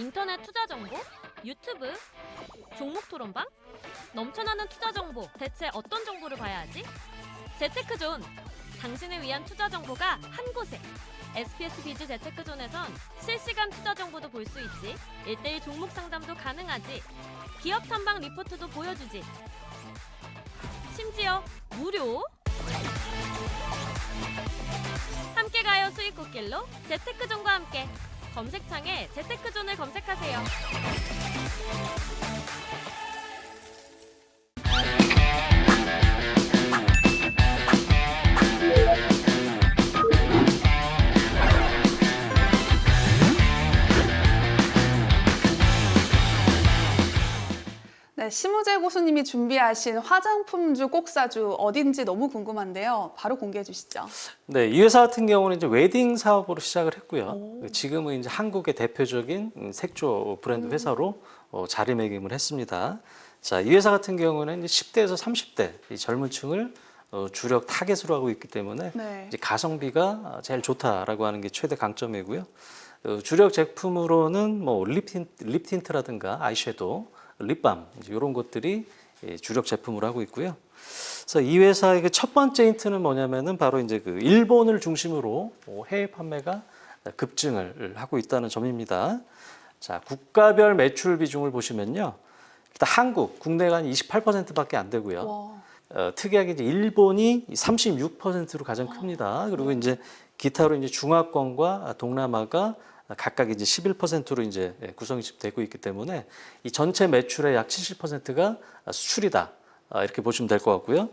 인터넷 투자 정보, 유튜브, 종목 토론방, 넘쳐나는 투자 정보. 대체 어떤 정보를 봐야 하지? 재테크존. 당신을 위한 투자 정보가 한 곳에. SPS 비즈 재테크존에선 실시간 투자 정보도 볼 수 있지. 1대1 종목 상담도 가능하지. 기업 탐방 리포트도 보여주지. 심지어 무료. 함께 가요 수익 꽃길로 재테크존과 함께 검색창에 재테크존을 검색하세요. 심우재 고수님이 준비하신 화장품주 꼭사주 어딘지 너무 궁금한데요. 바로 공개해 주시죠. 네, 이 회사 같은 경우는 이제 웨딩 사업으로 시작을 했고요. 오. 지금은 이제 한국의 대표적인 음, 색조 브랜드 회사로 어, 자리매김을 했습니다. 자, 이 회사 같은 경우는 이제 10대에서 30대 이 젊은 층을 어, 주력 타겟으로 하고 있기 때문에 네. 이제 가성비가 제일 좋다라고 하는 게 최대 강점이고요. 어, 주력 제품으로는 뭐 립틴, 립틴트라든가 아이섀도우, 립밤 이런 것들이 예, 주력 제품으로 하고 있고요. 그래서 이 회사의 그 첫 번째 힌트는 뭐냐면은 바로 이제 그 일본을 중심으로 어, 해외 판매가 급증을 하고 있다는 점입니다. 자, 국가별 매출 비중을 보시면요. 일단 한국, 국내가 한 28%밖에 안 되고요. 와, 어, 특이하게 이제 일본이 36%로 가장 큽니다. 그리고 이제 기타로 이제 중화권과 동남아가 각각 이제 11%로 이제 예, 구성이 되고 있기 때문에 이 전체 매출의 약 70%가 수출이다. 아, 이렇게 보시면 될 것 같고요.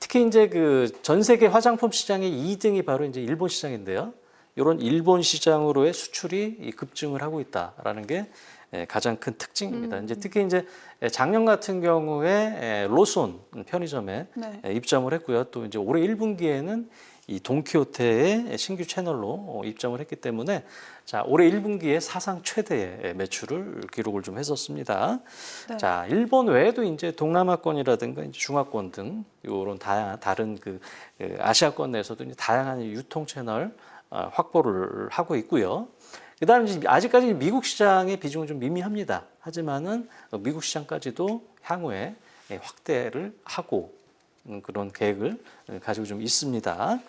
특히 이제 그 전 세계 화장품 시장의 2등이 바로 이제 일본 시장인데요. 이런 일본 시장으로의 수출이 이 급증을 하고 있다라는 게 예, 가장 큰 특징입니다. 이제 특히 이제 작년 같은 경우에 예, 로손 편의점에 네. 예, 입점을 했고요. 또 이제 올해 1분기에는 이 돈키호테의 신규 채널로 어, 입점을 했기 때문에 자 올해 1분기에 사상 최대의 매출을 기록을 좀 했었습니다. 네. 자 일본 외에도 이제 동남아권이라든가 이제 중화권 등 이런 다양한 다른 그그 아시아권 내에서도 이제 다양한 유통 채널 어, 확보를 하고 있고요. 그다음에 이제 아직까지 미국 시장의 비중은 좀 미미합니다. 하지만은 어, 미국 시장까지도 향후에 예, 확대를 하고 음, 그런 계획을 어, 가지고 좀 있습니다.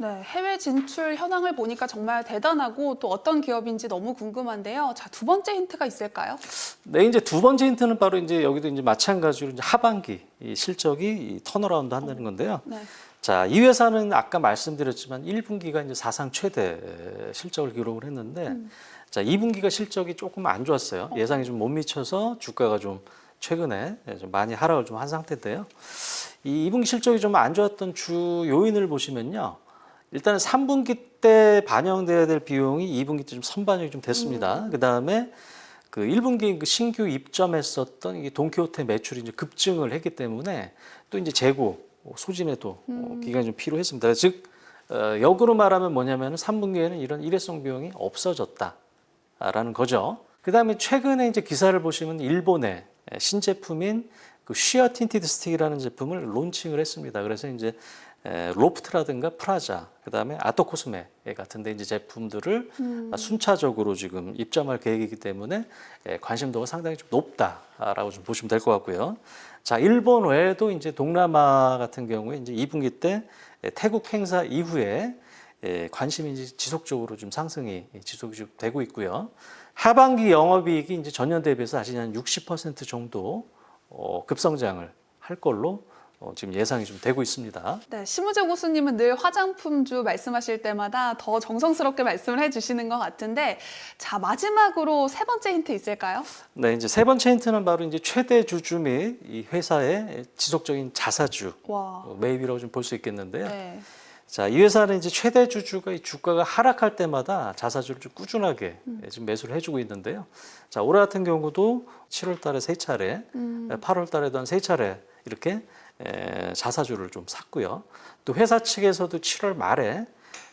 네, 해외 진출 현황을 보니까 정말 대단하고 또 어떤 기업인지 너무 궁금한데요. 자, 두 번째 힌트가 있을까요? 네, 이제 두 번째 힌트는 바로 이제 여기도 이제 마찬가지로 이제 하반기 이 실적이 이 턴어라운드 한다는 건데요. 네. 자, 이 회사는 아까 말씀드렸지만 1분기가 이제 사상 최대 실적을 기록을 했는데 자, 2분기가 실적이 조금 안 좋았어요. 예상이 좀 못 미쳐서 주가가 좀 최근에 좀 많이 하락을 좀 한 상태인데요. 이 2분기 실적이 좀 안 좋았던 주 요인을 보시면요. 일단은 3분기 때 반영돼야 될 비용이 2분기 때 좀 선반영이 좀 됐습니다. 그 다음에 그 1분기 그 신규 입점했었던 이게 돈키호테 매출이 이제 급증을 했기 때문에 또 이제 재고 소진에도 어, 기간이 좀 필요했습니다. 즉 어, 역으로 말하면 뭐냐면 3분기에는 이런 일회성 비용이 없어졌다라는 거죠. 그 다음에 최근에 이제 기사를 보시면 일본의 신제품인 그 쉬어 틴티드 스틱이라는 제품을 론칭을 했습니다. 그래서 이제 에, 로프트라든가 프라자, 그 다음에 아토코스메 같은 데 이제 제품들을 순차적으로 지금 입점할 계획이기 때문에 에, 관심도가 상당히 좀 높다라고 좀 보시면 될 것 같고요. 자, 일본 외에도 이제 동남아 같은 경우에 이제 2분기 때 에, 태국 행사 이후에 에, 관심이 이제 지속적으로 좀 상승이 지속이 좀 되고 있고요. 하반기 영업이익이 이제 전년 대비해서 다시 한 60% 정도 어, 급성장을 할 걸로 어, 지금 예상이 좀 되고 있습니다. 네, 심우재 고수님은 늘 화장품주 말씀하실 때마다 더 정성스럽게 말씀을 해주시는 것 같은데, 자 마지막으로 세 번째 힌트 있을까요? 네, 이제 세 번째 힌트는 바로 이제 최대 주주 및 이 회사의 지속적인 자사주 와, 어, 매입이라고 좀 볼 수 있겠는데요. 네, 자, 이 회사는 이제 최대 주주가 이 주가가 하락할 때마다 자사주를 좀 꾸준하게 예, 지금 매수를 해주고 있는데요. 자, 올해 같은 경우도 7월 달에 세 차례, 음. 8월 달에도 한 세 차례 이렇게 에, 자사주를 좀 샀고요. 또 회사 측에서도 7월 말에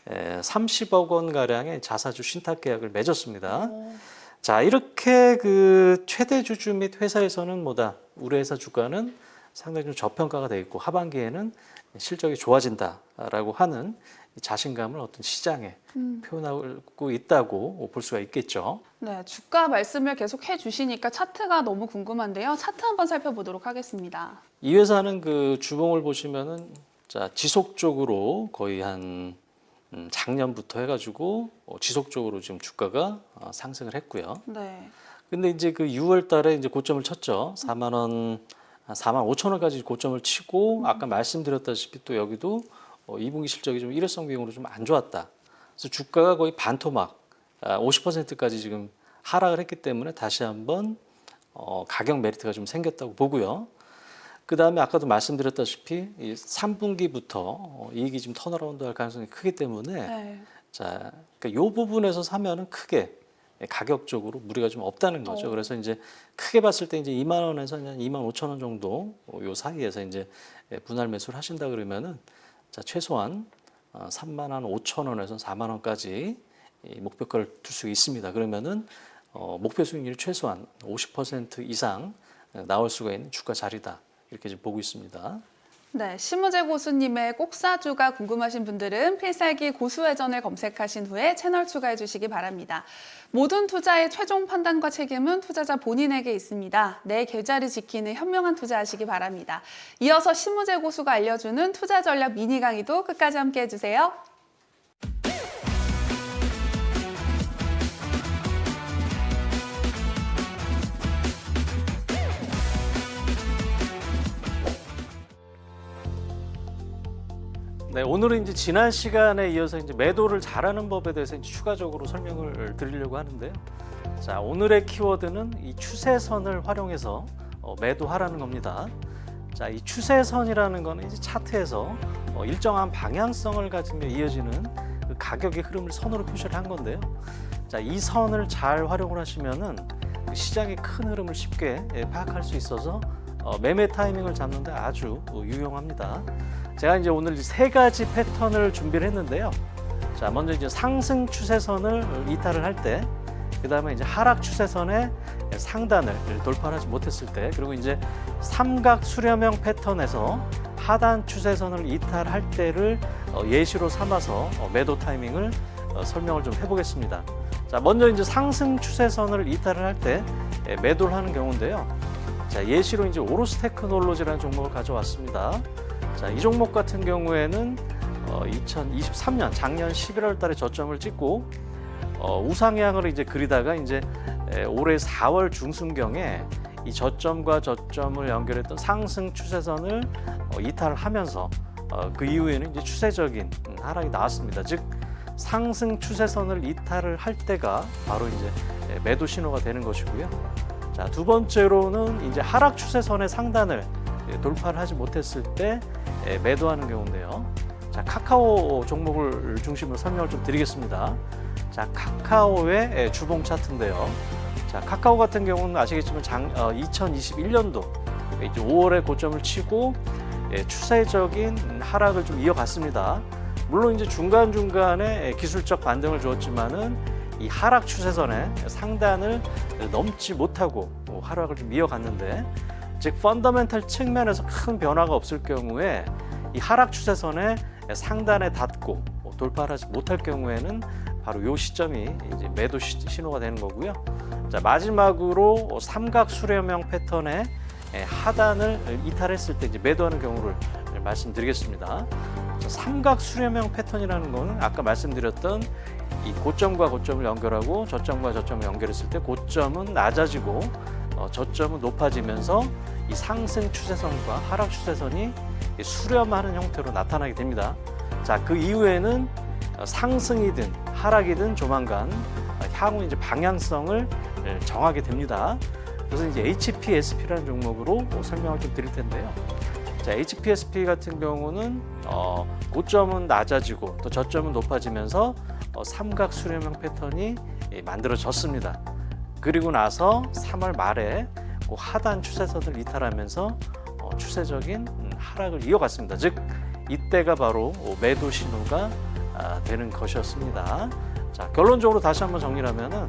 에, 30억 원 가량의 자사주 신탁 계약을 맺었습니다. 어, 자, 이렇게 그 최대 주주 및 회사에서는 뭐다? 우리 회사 주가는 상당히 좀 저평가가 돼 있고 하반기에는 실적이 좋아진다라고 하는 이 자신감을 어떤 시장에 음. 표현하고 있다고 볼 수가 있겠죠. 네, 주가 말씀을 계속 해주시니까 차트가 너무 궁금한데요. 차트 한번 살펴보도록 하겠습니다. 이 회사는 그 주봉을 보시면은 자 지속적으로 거의 한 음, 작년부터 해가지고 어, 지속적으로 지금 주가가 어, 상승을 했고요. 네. 근데 이제 그 6월 달에 이제 고점을 쳤죠. 4만 원, 한 4만 5천 원까지 고점을 치고 아까 말씀드렸다시피 또 여기도 어, 2분기 실적이 좀 일회성 비용으로 좀 안 좋았다. 그래서 주가가 거의 반토막, 아, 50%까지 지금 하락을 했기 때문에 다시 한번 어, 가격 메리트가 좀 생겼다고 보고요. 그 다음에 아까도 말씀드렸다시피 이 3분기부터 어, 이익이 좀 턴어라운드 할 가능성이 크기 때문에 네. 자, 그러니까 요 부분에서 사면은 크게 가격적으로 무리가 좀 없다는 거죠. 어. 그래서 이제 크게 봤을 때 이제 2만 원에서 한 2만 5천 원 정도 어, 요 사이에서 이제 분할 매수를 하신다 그러면은 자, 최소한 어, 3만 한 5천 원에서 4만 원까지 이 목표가를 둘 수 있습니다. 그러면은 어, 목표 수익률이 최소한 50% 이상 어, 나올 수가 있는 주가 자리다. 이렇게 지금 보고 있습니다. 네, 심우재 고수님의 꼭사주가 궁금하신 분들은 필살기 고수회전을 검색하신 후에 채널 추가해 주시기 바랍니다. 모든 투자의 최종 판단과 책임은 투자자 본인에게 있습니다. 내 계좌를 지키는 현명한 투자하시기 바랍니다. 이어서 심우재 고수가 알려주는 투자 전략 미니 강의도 끝까지 함께 해주세요. 네, 오늘은 이제 지난 시간에 이어서 이제 매도를 잘하는 법에 대해서 추가적으로 설명을 드리려고 하는데요. 자, 오늘의 키워드는 이 추세선을 활용해서 어, 매도하라는 겁니다. 자, 이 추세선이라는 거는 이제 차트에서 어, 일정한 방향성을 가지며 이어지는 그 가격의 흐름을 선으로 표시를 한 건데요. 자, 이 선을 잘 활용을 하시면은 그 시장의 큰 흐름을 쉽게 예, 파악할 수 있어서 어, 매매 타이밍을 잡는데 아주 어, 유용합니다. 제가 이제 오늘 세 가지 패턴을 준비를 했는데요. 자, 먼저 이제 상승 추세선을 이탈을 할 때, 그 다음에 이제 하락 추세선의 상단을 돌파하지 못했을 때, 그리고 이제 삼각 수렴형 패턴에서 하단 추세선을 이탈할 때를 어, 예시로 삼아서 어, 매도 타이밍을 어, 설명을 좀 해보겠습니다. 자, 먼저 이제 상승 추세선을 이탈을 할 때 매도를 하는 경우인데요. 자, 예시로 이제 오로스 테크놀로지라는 종목을 가져왔습니다. 자, 이 종목 같은 경우에는 어, 2023년 작년 11월 달에 저점을 찍고 어, 우상향을 이제 그리다가 이제 에, 올해 4월 중순경에 이 저점과 저점을 연결했던 상승 추세선을 어, 이탈을 하면서 어, 그 이후에는 이제 추세적인 음, 하락이 나왔습니다. 즉 상승 추세선을 이탈을 할 때가 바로 이제 에, 매도 신호가 되는 것이고요. 자, 두 번째로는 이제 하락 추세선의 상단을 예, 돌파를 하지 못했을 때 예, 매도하는 경우인데요. 자, 카카오 종목을 중심으로 설명을 좀 드리겠습니다. 자, 카카오의 예, 주봉 차트인데요. 자, 카카오 같은 경우는 아시겠지만 장, 어, 2021년도 이제 5월에 고점을 치고 예, 추세적인 하락을 좀 이어갔습니다. 물론 이제 중간 중간에 예, 기술적 반등을 주었지만은 이 하락 추세선의 상단을 넘지 못하고 뭐 하락을 좀 이어갔는데 즉 펀더멘탈 측면에서 큰 변화가 없을 경우에 이 하락 추세선의 상단에 닿고 뭐 돌파를 하지 못할 경우에는 바로 이 시점이 이제 매도 시- 신호가 되는 거고요. 자 마지막으로 삼각 수렴형 패턴의 예, 하단을 이탈했을 때 이제 매도하는 경우를 말씀드리겠습니다. 자, 삼각 수렴형 패턴이라는 거는 아까 말씀드렸던 이 고점과 고점을 연결하고 저점과 저점을 연결했을 때 고점은 낮아지고 어, 저점은 높아지면서 이 상승 추세선과 하락 추세선이 이 수렴하는 형태로 나타나게 됩니다. 자, 그 이후에는 어, 상승이든 하락이든 조만간 어, 향후 이제 방향성을 예, 정하게 됩니다. 그래서 이제 HPSP라는 종목으로 설명을 좀 드릴 텐데요. 자, HPSP 같은 경우는 어, 고점은 낮아지고 또 저점은 높아지면서 어, 삼각 수렴형 패턴이 예, 만들어졌습니다. 그리고 나서 3월 말에 그 하단 추세선을 이탈하면서 어, 추세적인 음, 하락을 이어갔습니다. 즉 이때가 바로 어, 매도 신호가 아, 되는 것이었습니다. 자 결론적으로 다시 한번 정리하면은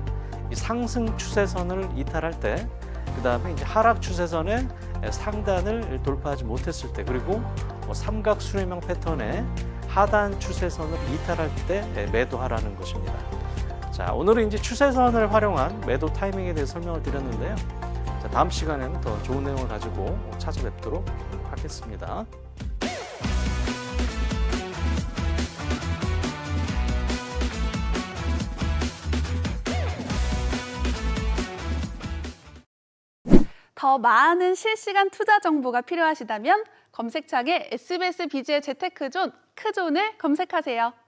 이 상승 추세선을 이탈할 때, 그 다음에 이제 하락 추세선의 상단을 돌파하지 못했을 때, 그리고 뭐 삼각 수렴형 패턴의 하단 추세선을 이탈할 때 예, 매도하라는 것입니다. 자, 오늘은 이제 추세선을 활용한 매도 타이밍에 대해 설명을 드렸는데요. 자, 다음 시간에는 더 좋은 내용을 가지고 찾아뵙도록 하겠습니다. 더 많은 실시간 투자 정보가 필요하시다면 검색창에 SBS 비즈의 재테크존 크존을 검색하세요.